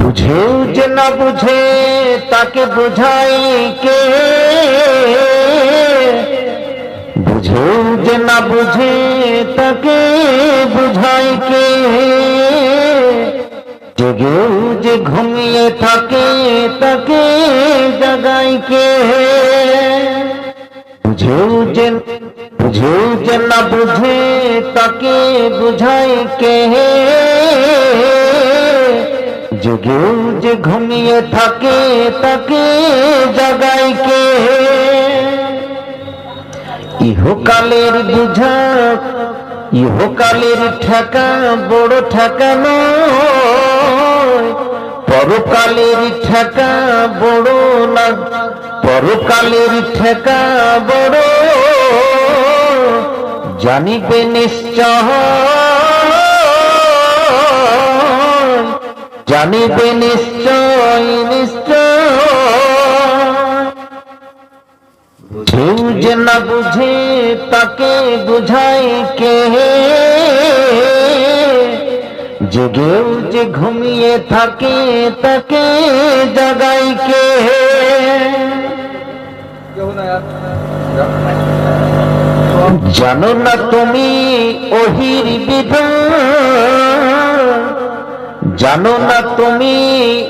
বুঝেও যে না বুঝে, তাকে বুঝাই কে? বুঝেও যে না বুঝে, তাকে বুঝাই কে? জেগেও যে ঘুমিয়ে থাকে, তাকে জাগাই কে? বুঝেও যে বুঝেও যে না বুঝে, তাকে বুঝাই কে? জেগেও যে ঘুমিয়ে থাকে তাকে জাগাই কে? ইহকালের বুঝা ইহকালের ঠেকা বড় ঠেকা নয়। পরকালের ঠেকা বড় না, পরকালের ঠেকা বড়। জানিবে নিশ্চয় জানিবে নিশ্চয় নিশ্চয়। যে না বুঝে তাকে বুঝাই কে? জেগেও যে ঘুমিয়ে থাকে তাকে জাগাই কে? জানো না তুমি ওহির বিধান? জানো না তুমি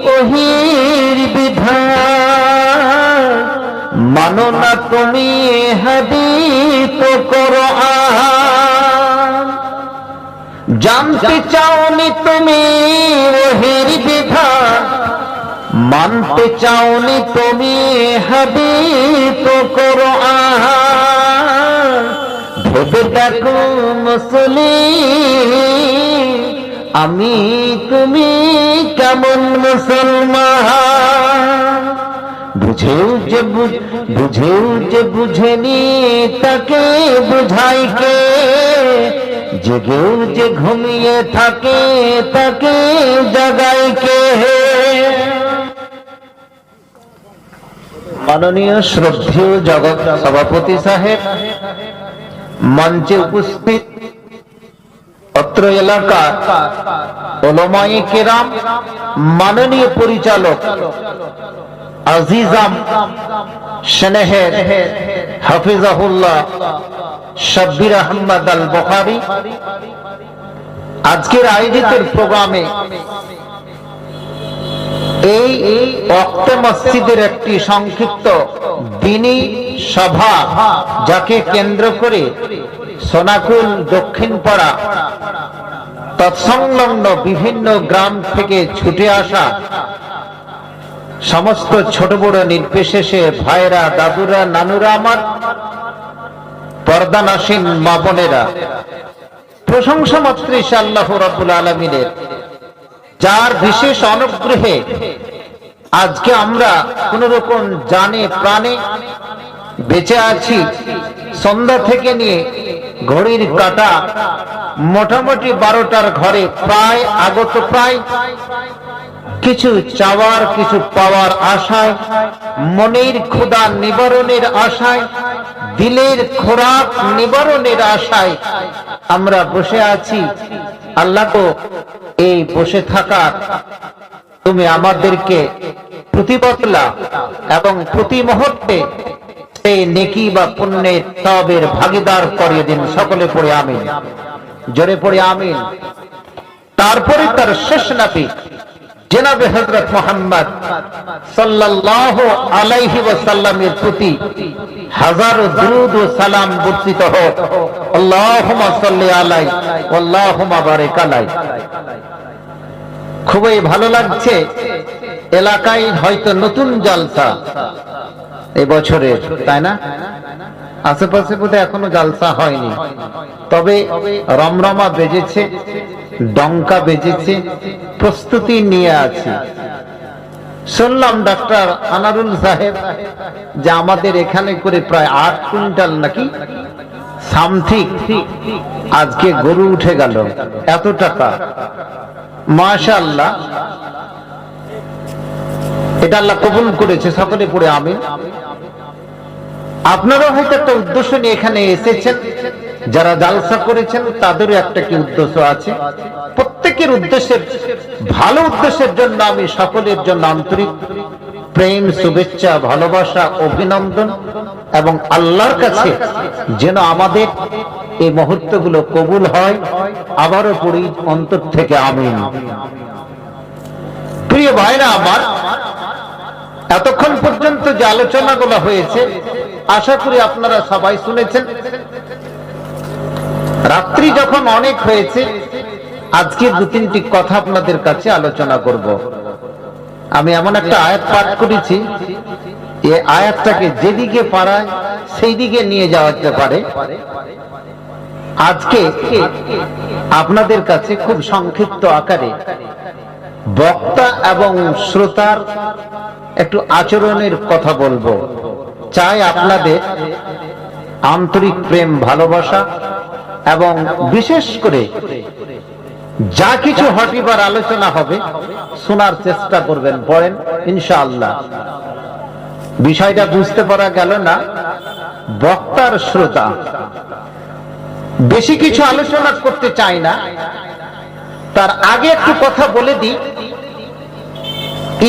ওহির বিধান মানো না তুমি হাদিত করো জানতে চাওনি তুমি ওহির বিধান মানতে চাওনি তুমি হাদিত করো ভেবে দেখো মুসলিম আমি তুমি কেমন মুসলমান? বুঝেও যে বুঝ- বুঝেও যে বুঝেনি, তাকে বুঝাই কে? জেগেও যে ঘুমিয়ে থাকে, তাকে জাগাই কে? মাননীয় শ্রদ্ধেয় জগৎ সভাপতি সাহেব, মঞ্চে উপস্থিত অত্র এলাকা ওলমাই কেরাম, মাননীয় পরিচালক আজিজাম স্নেহের হাফিজাহুল্লাহ শব্বির আহমদ আল বখারি আজকের আয়োজিত প্রোগ্রামে এই অক্ত মসজিদের একটি সংক্ষিপ্ত দিনী সভা যাকে কেন্দ্র করে সোনাকুল দক্ষিণ পাড়া। তৎসংলগ্ন বিভিন্ন গ্রাম থেকে ছুটে আসা সমস্ত ছোট বড় নির্বিশেষে ভাইরা দাদুরা, নানুরা, আমার পর্দানাসীন মা বোনেরা, প্রশংসা মাত্র আল্লাহ রাবুল আলমিনের, যার বিশেষ অনুগ্রহে আজকে আমরা কোন রকম জানে, প্রাণে বেঁচে আছি, সন্ধ্যা থেকে নিয়ে ঘড়ির কাটা, মোটামুটি বারোটার ঘরে প্রায় আগত, প্রায় কিছু চাওয়ার, কিছু পাওয়ার আশায়, মনের ক্ষুদা নিবারণের আশায়, দিলের খোরাক নিবারণের আশায় আমরা বসে আছি। আল্লাহ তো এই বসে থাকার, তুমি আমাদেরকে প্রতিবদলা এবং প্রতি মুহূর্তে সেই নেকি বা পুণ্যের তবের ভাগিদার করিয়ে দিন। সকলে পড়ে আমিন। জোরে পড়ে আমিন। তারপরে তার শেষ নাপি জেনাবে হজরত মোহাম্মদ সাল্লাল্লাহু আলাইহি ওয়াসাল্লামের প্রতি হাজারো দুরুদ ও সালাম বর্ষিত হোক। আল্লাহুম্মা সাল্লি আলাই আল্লাহুম্মা বারিক আলাই খুবই ভালো লাগছে। এলাকায় হয়তো নতুন জালসা। এবছরের, তাই না? আশেপাশে বোধহয় এখনও জালসা হয়নি। তবে রমরমা বেজেছে, ডঙ্কা বেজেছে, প্রস্তুতি নিয়ে আছে। শুনলাম ডাক্তার আনারুল সাহেব যে আমাদের এখানে করে প্রায় আট কুইন্টাল নাকি সামথিং আজকে গরু উঠে গেল। এত টাকা। মাশাল্লাহ এটা আল্লাহ কবুল করেছে, সকলে পড়ে আমি আপনারা হয়তো একটা উদ্দেশ্য নিয়ে এখানে এসেছেন। যারা জালসা করেছেন, তাদেরও একটা কি উদ্দেশ্য আছে? প্রত্যেকের উদ্দেশ্যের, ভালো উদ্দেশ্যের জন্য আমি সকলের জন্য আন্তরিক প্রেম, শুভেচ্ছা, ভালোবাসা, অভিনন্দন এবং আল্লাহর কাছে যেন আমাদের এই মুহূর্তগুলো কবুল হয়, আবারও পড়ি অন্তর থেকে আমিন। প্রিয় ভাইরা আমার, এতক্ষণ পর্যন্ত যে আলোচনাগুলো হয়েছে আশা করি আপনারা সবাই শুনেছেন। রাত্রি যখন অনেক হয়েছে, আজকে দু তিনটি কথা আপনাদের কাছে আলোচনা করব। আমি এমন একটা আয়াত পাঠ করেছি এই আয়াতটাকে যেদিকে পারায় সেই দিকে নিয়ে যাওয়া যেতে পারে। আজকে আপনাদের কাছে খুব সংক্ষিপ্ত আকারে বক্তা এবং শ্রোতার একটু আচরণের কথা বলব। চাই আপনাদের আন্তরিক প্রেম, ভালোবাসা এবং বিশেষ করে যা কিছু হটিবার আলোচনা হবে, শোনার চেষ্টা করবেন, পড়েন, ইনশাআল্লাহ। বিষয়টা বুঝতে পারা গেল না, বক্তার শ্রোতা, বেশি কিছু আলোচনা করতে চাই না, তার আগে একটু কথা বলে দিই।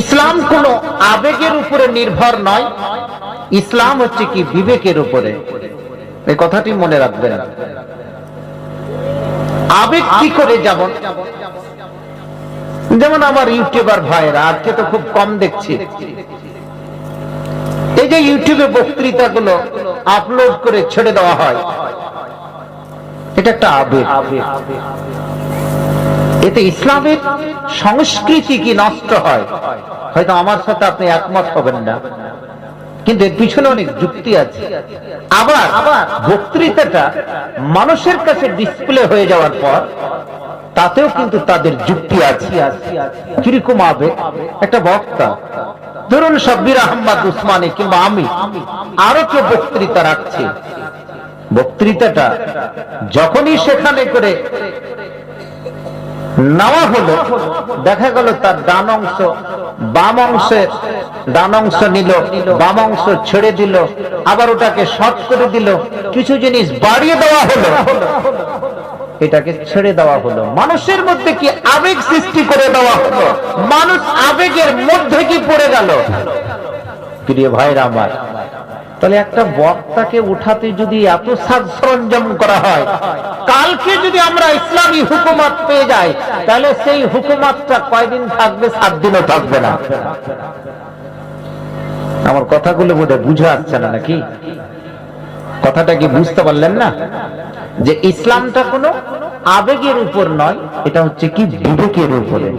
ইসলাম কোন আবেগের উপরে নির্ভর নয় ইসলাম হচ্ছে কি বিবেকের উপরে। এই কথাটি মনে রাখবেন। আবেগ কি করে যেমন যেমন আমার ইউটিউবার ভাইরা আজকে তো খুব কম দেখছি। এই যে ইউটিউবে বক্তৃতা গুলো আপলোড করে ছেড়ে দেওয়া হয়, এটা একটা আবেগ। এতে ইসলামের সংস্কৃতি কি নষ্ট হয়? হয়তো আমার সাথে আপনি একমত হবেন না। কিন্তু এর পিছনে অনেক যুক্তি আছে। আবার বক্তৃতাটা মানুষের কাছে ডিসপ্লে হয়ে যাওয়ার পর, তাতেও কিন্তু তাদের যুক্তি আছে। কীরকম আবেগ একটা বক্তা, ধরুন শব্বির আহম্মদ উসমানী কিংবা আমি, আরও কেউ বক্তৃতা রাখছি। বক্তৃতাটা যখনই সেখানে করে নেওয়া হলো, দেখা গেল তার ডান অংশ, বাম অংশের ডান অংশ নিল, বাম অংশ ছেড়ে দিল, আবার ওটাকে শর্ট করে দিল, কিছু জিনিস বাড়িয়ে দেওয়া হলো, এটাকে ছেড়ে দেওয়া হলো। মানুষের মধ্যে কি আবেগ সৃষ্টি করে দেওয়া হলো? মানুষ আবেগের মধ্যে কি পড়ে গেল? প্রিয় ভাইরা আমার তাহলে একটা বক্তাকে উঠাতে যদি এত সরঞ্জাম করা হয়, কালকে যদি আমরা ইসলামী হুকুমাত পেয়ে যাই, তাহলে সেই হুকুমাতটা কয়দিন থাকবে, সাত দিনও থাকবে না। আমার কথাগুলো বোধহয় বুঝে আসছে না নাকি? কথাটা কি বুঝতে পারলেন না? যে ইসলামটা কোনো আবেগের উপর নয়, এটা হচ্ছে কি বিবেকের উপরে।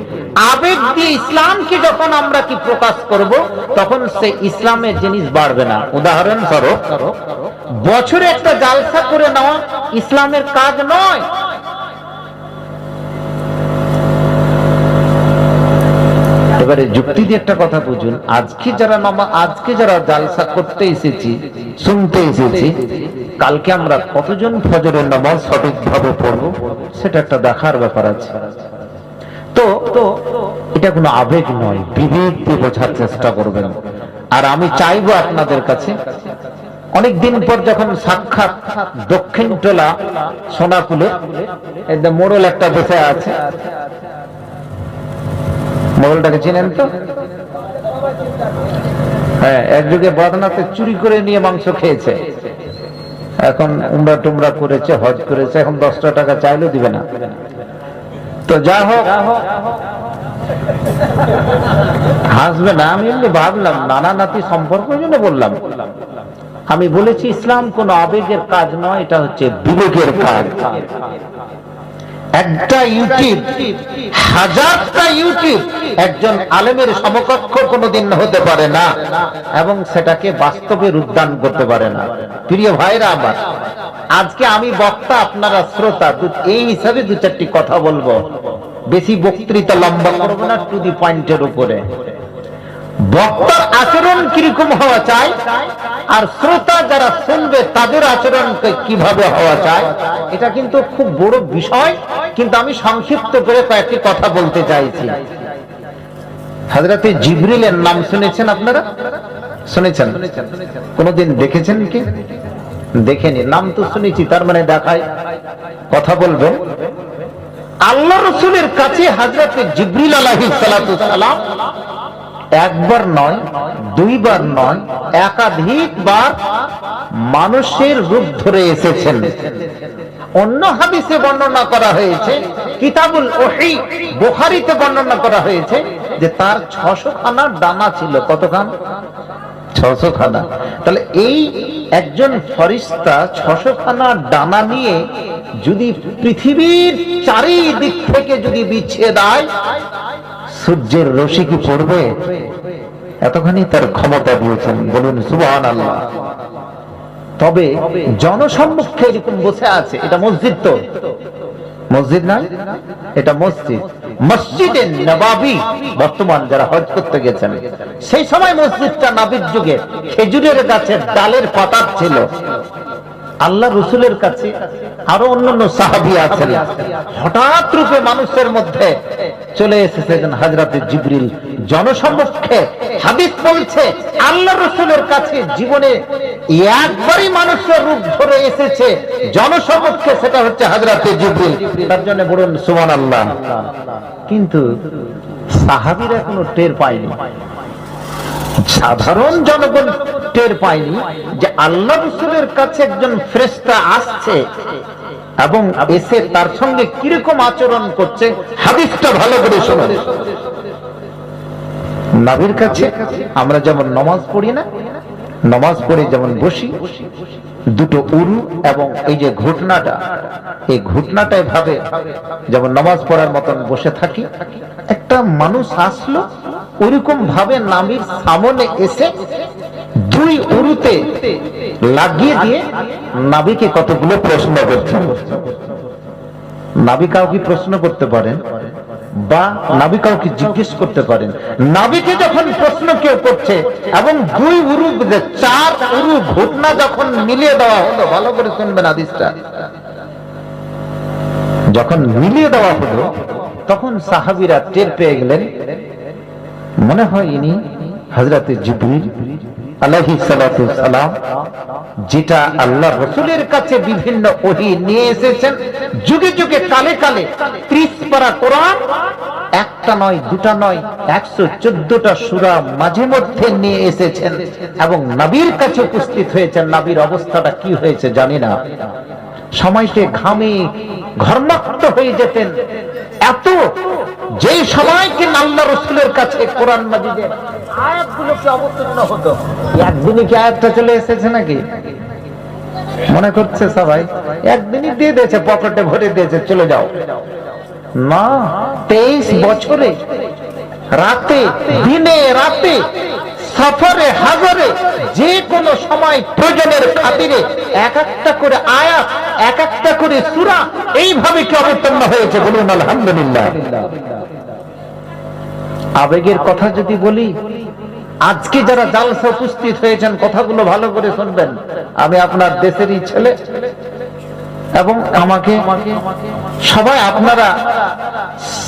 আবেগ দিয়ে ইসলামকে যখন আমরা কি প্রকাশ করব, তখন সে ইসলামের জিনিস বাড়বে না। উদাহরণ স্বরূপ, বছরে একটা জালসা করে নেওয়া ইসলামের কাজ নয়। এবারে যুক্তি দিয়ে একটা কথা বুঝুন। আজকে যারা আজকে যারা জালসা করতে এসেছি, শুনতে এসেছি কালকে আমরা কতজন ফজরের নামাজ সঠিকভাবে পড়ব, সেটা একটা দেখার ব্যাপার আছে। তো এটা কোনো আবেগ নয়, বিবেক দিয়ে বোঝার চেষ্টা করবেন। আর আমি চাইব আপনাদের কাছে অনেক দিন পর যখন সাক্ষাৎ দক্ষিণ টোলা সোনাপুলে মোড়ল একটা বসে আছে। মোড়লটাকে চিনেন তো? হ্যাঁ এক যুগে বদনাতে চুরি করে নিয়ে মাংস খেয়েছে। এখন উমরা টুমরা করেছে, হজ করেছে, এখন দশটা টাকা চাইলেও দিবে না। তো যা হোক, হাসবে না, আমি এমনি ভাবলাম, নানা নাতি সম্পর্ক জন্য বললাম। আমি বলেছি, ইসলাম কোন আবেগের কাজ নয়, এটা হচ্ছে বিবেকের কাজ। একটা ইউটিউব, হাজারটা ইউটিউব একজন আলেমের সমকক্ষ কোনোদিন হতে পারে না এবং সেটাকে বাস্তবে রূপদান করতে পারে না। প্রিয় ভাইরা আমার, আজকে আমি বক্তা, আপনারা শ্রোতা এই হিসাবে দু চারটি কথা বলব। বেশি বক্তৃতা লম্বা করব না টু দি পয়েন্টের উপরে। বক্তার আচরণ কীরকম হওয়া চাই? আর শ্রোতা যারা শুনবে, তাদের আচরণ কীভাবে হওয়া চাই? এটা কিন্তু খুব বড় বিষয়, কিন্তু আমি সংক্ষিপ্ত করে কয়েকটি কথা বলতে চাইছি। হাজরাতে জিবরিলের নাম শুনেছেন আপনারা? শুনেছেন? কোনদিন দেখেছেন কি? দেখেনি। নাম তো শুনেছি, তার মানে দেখায়। কথা বলবেন। আল্লাহ রসুলের কাছে হাজরাতে জিব্রিল আলাহিস একবার নয়, দুইবার নয়, একাধিকবার মানুষের রূপ ধরে এসেছেন। অন্য হাদিসে বর্ণনা করা হয়েছে, কিতাবুল ওহি বুখারীতে বর্ণনা করা হয়েছে যে তার ছশো খানা ডানা ছিল। কতখান? ছশো খানা। তাহলে এই একজন ফরিস্তা ছশো খানা ডানা নিয়ে যদি পৃথিবীর চারিদিক থেকে যদি বিছিয়ে দেয় সূর্যের রশি কি পড়বে? এতখানি তার ক্ষমতা দিয়েছেন। বলুন সুবহান আল্লাহ তবে জনসম্মুখে এরকম বসে আছে, এটা মসজিদ তো। মসজিদ না? এটা মসজিদ। নবাবি বর্তমান যারা হজ করতে গেছেন, সেই সময় মসজিদটা নাবির যুগে খেজুরের গাছের ডালের পাতার ছিল। আল্লাহ রসুলের কাছে আরও অন্যান্য সাহাবি আছেন। হঠাৎ রূপে মানুষের মধ্যে চলে এসেছেন হাজরাতে জিবরিল। জনসম্মুখে হাদিস বলছে, আল্লাহ রসুলের কাছে জীবনে একবারই মানুষের রূপ ধরে এসেছে। জনসম্মুখে সেটা হচ্ছে হাজরাতে জিবরিল। তার জন্য বলুন সুমান আল্লাহ কিন্তু সাহাবিরা কোনো টের পায়নি। সাধারণ জনগণ টের পায়নি যে আল্লাহ রসুলের কাছে একজন ফ্রেস্তা আসছে। এবং এসে তার সঙ্গে কীরকম আচরণ করছে, হাদিসটা ভালো করে শোনেন। নবীর কাছে আমরা যেমন নমাজ পড়ি না, নমাজ পড়ে যেমন বসি, দুটো উরু এবং এই যে ঘটনাটা, এই ঘটনাটা ভাবে যেমন নমাজ পড়ার মতন বসে থাকি, একটা মানুষ আসলো ওইরকম ভাবে নামির সামনে এসে দুই উরুতে লাগিয়ে দিয়ে নাবিকে কতগুলো প্রশ্ন করছেন নাবি কাউকে প্রশ্ন করতে পারেন বা নাবি কাউকে জিজ্ঞেস করতে পারেন। নাবিকে যখন প্রশ্ন কেউ করছে এবং দুই উরু চার উরু ঘটনা যখন মিলিয়ে দেওয়া হলো, ভালো করে শুনবেন আদিসটা যখন মিলিয়ে দেওয়া হলো, তখন সাহাবিরা টের পেয়ে গেলেন, মনে হয় ইনি হজরত জিবরিল যেটা আল্লাহ রসুলের কাছে বিভিন্ন ওহি নিয়ে এসেছেন। যুগে যুগে কালে কালে ত্রিশ পারা কোরআন, একটা নয়, দুটা নয়, একশো চোদ্দটা সুরা মাঝে মধ্যে নিয়ে এসেছেন এবং নবীর কাছে উপস্থিত হয়েছেন। নবীর অবস্থাটা কি হয়েছে জানি না। সময়কে ঘামে ঘর্মাক্ত হয়ে যেতেন। এত যে সময়কে আল্লাহ রসুলের কাছে কোরআন মাজিদের আয়াতগুলোকে অবতীর্ণ হতো। একদিনই কি আয়াতটা চলে এসেছে নাকি? মনে করছে সবাই? একদিনই দিয়ে দিয়েছে, পকেটে ভরে দিয়েছে, চলে যাও। না, তেইশ বছরে রাতে, দিনে রাতে সফরে, হাজারে যে কোনো সময় প্রয়োজনের খাতিরে এক একটা করে আয়াত, এক একটা করে সুরা এইভাবে কি অবতীর্ণ হয়েছে বলুন, আলহামদুলিল্লাহ। আবেগের কথা যদি বলি, আজকে যারা জালসা উপস্থিত হয়েছেন, কথাগুলো ভালো করে শুনবেন। আমি আপনার দেশেরই ছেলে এবং আমাকে সবাই আপনারা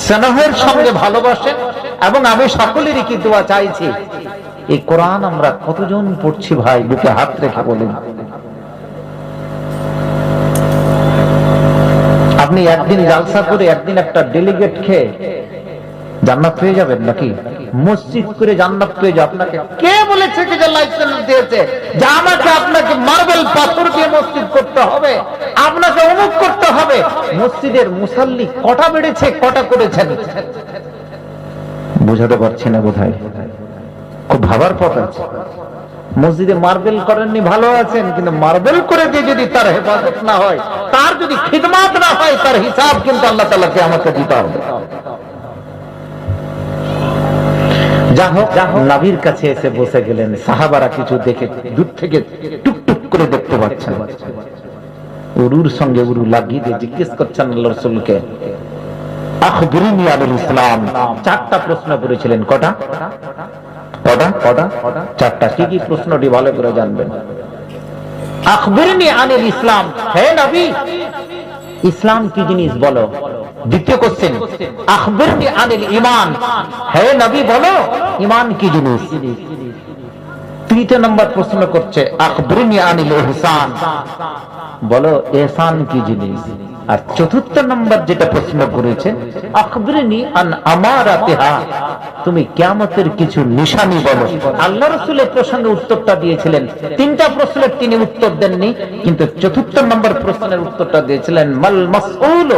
স্নেহের সঙ্গে ভালোবাসেন এবং আমি সকলেরই কি দোয়া চাইছি? এই কোরআন আমরা কতজন পড়ছি ভাই? বুকে হাত রেখে বলুন। আপনি একদিন জালসা করে একদিন একটা ডেলিগেট খেয়ে জান্নাত পেয়ে যাবেন নাকি? মসজিদ করে জান্নাত পেয়ে যাবে আপনাকে কে বলেছে যে লাইসেন্স দিয়েছে? যে আমাকে আপনাকে মার্বেল পাথর দিয়ে মসজিদ করতে হবে, আপনাকে অমুক করতে হবে। মসজিদের মুসাল্লি কটা বেড়েছে, কটা করেছেন? বুঝাতে পারছি না বোধহয়। খুব ভাবার পথ আছে। মসজিদে মার্বেল করেননি, ভালো আছেন, কিন্তু মার্বেল করে দিয়ে যদি তার হেফাজত না হয়, তার যদি খিদমাত না হয়, তার হিসাব কিন্তু আল্লাহ তালাকে আমাকে দিতে হবে। কাছে এসে বসে গেলেন, সাহাবারা কিছু দেখে দূর থেকে করে দেখতে পাচ্ছেন। উরুর সঙ্গে উরু রসুলকে চারটা প্রশ্ন করেছিলেন, কটা? কটা? কটা? চারটা। কি কি প্রশ্নটি ভালো করে জানবেন? আখবরিনি আনিল ইসলাম। হে নবী! ইসলাম কি জিনিস বলো? দ্বিতীয় কোশ্চেন আখবরনি আনিল ইমান। হে নবী বলো ইমান কি জিনিস? তৃতীয় নম্বর প্রশ্ন করছে আখবরনি আনিল ইহসান বলো এহসান কি জিনিস? আর চতুর্থ নম্বর যেটা প্রশ্ন করেছে তুমি কিয়ামতের কিছু নিশানি বলো। আল্লাহ রসুলের প্রসঙ্গে উত্তরটা দিয়েছিলেন। তিনটা প্রশ্নের তিনি উত্তর দেননি, কিন্তু চতুর্থ নম্বর প্রশ্নের উত্তরটা দিয়েছিলেন, মাল মাসউল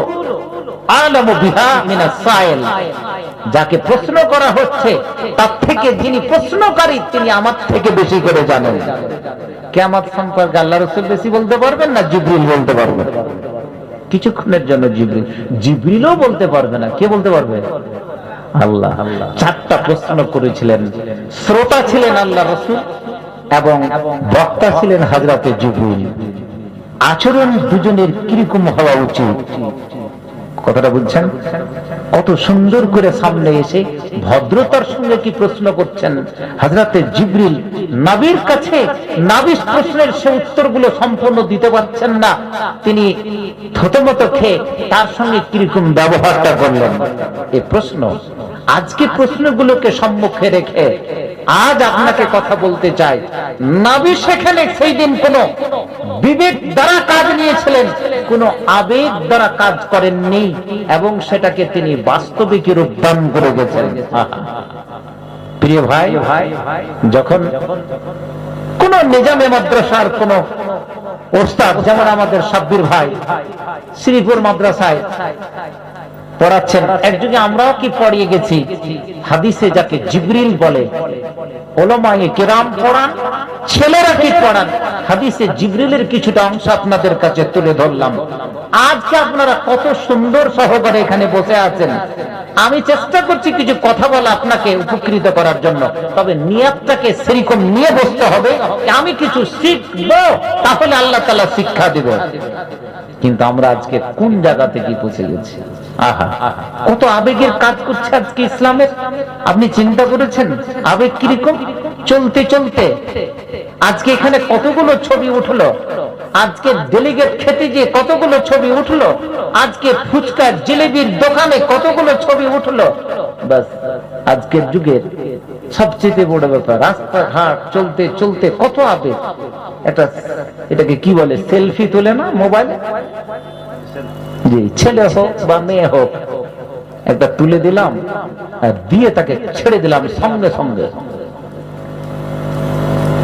যাকে প্রশ্ন করা হচ্ছে, তার থেকে যিনি প্রশ্নকারী, তিনি আমার থেকে বেশি করে জানেন। কেমন সম্পর্কে আল্লাহ রসুল বেশি বলতে পারবেন না জিব্রিল বলতে পারবেন? কিছুক্ষণের জন্য জিব্রিল, জিবরিলও বলতে পারবে না। কে বলতে পারবে? আল্লাহ। চারটা প্রশ্ন করেছিলেন। শ্রোতা ছিলেন আল্লাহ রসুল এবং বক্তা ছিলেন হাজরাতে জিব্রিল। আচরণ দুজনের কীরকম হওয়া উচিত? কথাটা বুঝছেন? কত সুন্দর করে সামনে এসে ভদ্রতার সঙ্গে কি প্রশ্ন করছেন? হাজরাতে জিব্রিল নাবির কাছে নাবির প্রশ্নের সে উত্তরগুলো সম্পূর্ণ দিতে পারছেন না। তিনি থতমত খেয়ে তার সঙ্গে কীরকম ব্যবহারটা করলেন? এ প্রশ্ন আজকে প্রশ্নগুলোকে সম্মুখে রেখে আজ আপনাকে কথা বলতে চাই। নাবি সেখানে সেই দিন কোন বিবেক দ্বারা কাজ নিয়েছিলেন। কোন আবেগ দ্বারা কাজ করেননি এবং সেটাকে তিনি বাস্তবিক রূপদান করে গেছেন। প্রিয় ভাই ভাই, যখন কোন নিজামে মাদ্রাসার কোন ওস্তাদ, যেমন আমাদের সাব্বির ভাই, শ্রীপুর মাদ্রাসায় পড়াচ্ছেন। একযুগে আমরাও কি পড়িয়ে গেছি? হাদিসে যাকে জিবরিল বলে ওলমায়ে কেরাম পড়ান ছেলেরা কি পড়ান? হাদিসে জিবরিলের কিছুটা অংশ আপনাদের কাছে তুলে ধরলাম। আজকে আপনারা কত সুন্দর সহকারে এখানে বসে আছেন। আমি চেষ্টা করছি কিছু কথা বলা আপনাকে উপকৃত করার জন্য তবে নিয়াতটাকে সেরকম নিয়ে বসতে হবে আমি কিছু শিখব তাহলে আল্লাহ তালা শিক্ষা দিব। কিন্তু আমরা আজকে কোন জায়গা থেকে পৌঁছে গেছি? আহা কত আবেগের কাজ করছে আজকে ইসলামের। আপনি চিন্তা করেছেন? আবেগ কীরকম? চলতে চলতে। আজকে এখানে কতগুলো ছবি উঠল? আজকে ডেলিগেট খেতে যে কতগুলো ছবি উঠল? আজকে ফুচকা জিলেবির দোকানে কতগুলো ছবি উঠল? বাস, আজকের যুগের সবচেয়ে বড় ব্যাপার, রাস্তাঘাট, চলতে চলতে কত আবেগ। এটা, এটাকে কি বলে, সেলফি তোলে না, মোবাইলে? জি ছেলে হোক বা মেয়ে হোক, একটা তুলে দিলাম আর দিয়ে তাকে ছেড়ে দিলাম সঙ্গে সঙ্গে।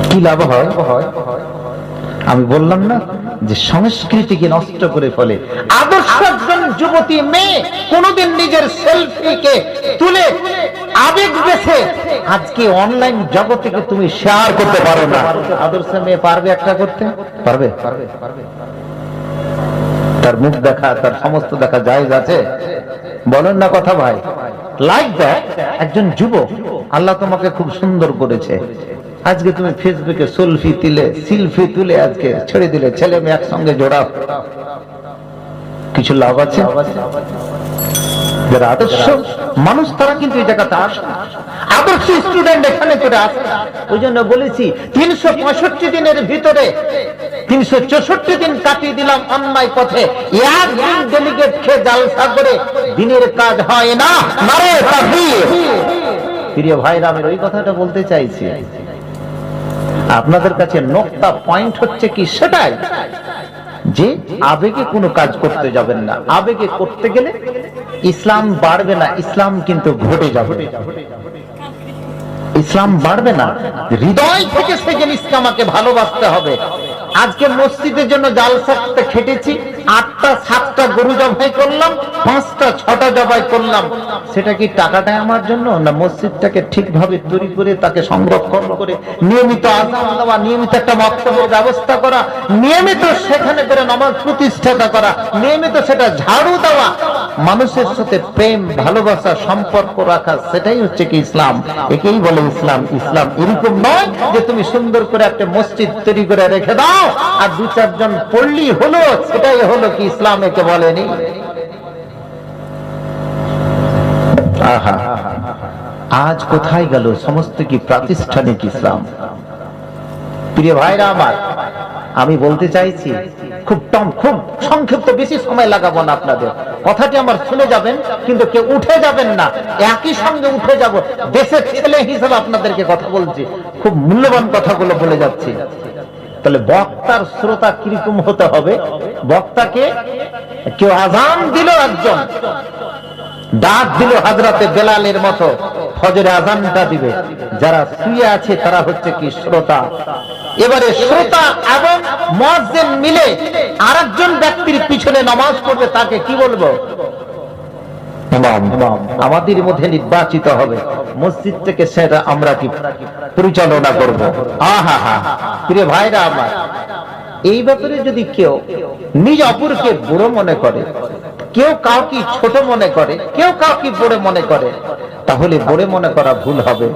কি লাভ হয়? আমি বললাম না যে সংস্কৃতিকে নষ্ট করে ফেলে। আদর্শ একজন যুবতী মেয়ে কোনোদিন নিজের সেলফিকে তুলে আবেগ বেছে আজকে অনলাইন জগতে তুমি শেয়ার করতে পারো না। আদর্শ মেয়ে পারবে একটা করতে? পারবে পারবে পারবে? তার মুখ দেখা, তার সমস্ত দেখা জায়েজ আছে। বলেন না কথা ভাই। লাইক দ্যাট একজন যুবক, আল্লাহ তোমাকে খুব সুন্দর করেছে। আজকে তুমি ফেসবুকে সেলফি তুলে সেলফি তুলে আজকে ছেড়ে দিলে, ছেলে মেয়ে একসঙ্গে জোড়াও। কিছু লাভ আছে? যারা আদর্শ, মানুষ তারা কিন্তু এই জায়গাতে আসে। আদর্শ স্টুডেন্ট এখানে করে আসে। ওই জন্য বলেছি, তিনশো পঁয়ষট্টি দিনের ভিতরে, তিনশো চৌষট্টি দিন কাটিয়ে দিলাম অন্যায় পথে। একদিন ডেলিগেট খেয়ে জালসা করে দিনের কাজ হয় না তাকবীর। প্রিয় ভাইরা, আমি ওই কথাটা বলতে চাইছি। আপনাদের কাছে নোকতা পয়েন্ট হচ্ছে কি সেটাই, যে আবেগে কোনো কাজ করতে যাবেন না। আবেগে করতে গেলে ইসলাম বাড়বে না, ইসলাম কিন্তু ঘটে যাবে। ইসলাম বাড়বে না। হৃদয় থেকে জিনিসকে আমাকে ভালোবাসতে হবে। আজকে মসজিদের জন্য জাল সাকতে খেটেছি। আটটা, সাতটা গরু জবাই করলাম, পাঁচটা, ছটা জবাই করলাম। সেটা কি টাকাটা আমার জন্য, না মসজিদটাকে ঠিকভাবে তৈরি করে তাকে সংরক্ষণ করে নিয়মিত দেওয়া, নিয়মিত একটা বক্তব্যের ব্যবস্থা করা, নিয়মিত সেখানে করে নামাজ প্রতিষ্ঠাতা করা, নিয়মিত সেটা ঝাড়ু দেওয়া, মানুষের সাথে প্রেম, ভালোবাসা, সম্পর্ক রাখা, সেটাই হচ্ছে কি ইসলাম। একেই বলে ইসলাম। ইসলাম এরকম নয় যে তুমি সুন্দর করে একটা মসজিদ তৈরি করে রেখে দাও, আর দু চারজন পড়লি হলো সেটাই হলো কি ইসলাম একে বলেনি আজ কোথায় গেল সমস্ত কি প্রাতিষ্ঠানিক ইসলাম? প্রিয় ভাইরা আমার, আমি বলতে চাইছি, খুব টম, খুব সংক্ষিপ্ত বেশি সময় লাগাবো না আপনাদের। কথাটি আমার শুনে যাবেন, কিন্তু কেউ উঠে যাবেন না। একই সঙ্গে উঠে যাব। দেশের ছেলে হিসেবে আপনাদেরকে কথা বলছি। খুব মূল্যবান কথাগুলো বলে যাচ্ছি। তাহলে বক্তার শ্রোতা কীরকম হতে হবে? বক্তাকে কেউ আজান দিল একজন, ডাক দিল হাজরাতে বেলালের মতো, ফজরে আজানটা দিবে। যারা শুয়ে আছে তারা হচ্ছে কি শ্রোতা। এবারে শ্রোতা এবং মসজিদ মিলে আরেকজন ব্যক্তির পিছনে নামাজ পড়বে, তাকে কি বলব? আমাদের মধ্যে নির্বাচিত হবে। মসজিদ থেকে সেটা আমরা কি পরিচালনা করব? আহা হা। প্রিয় ভাইরা আমার, এই ব্যাপারে যদি কেউ নিজ অপরকে বুড়ো মনে করে, কেউ কাউকে ছোট মনে করে, কেউ কাউকে বড় মনে করে, তাহলে বড় মনে করা ভুল হবে।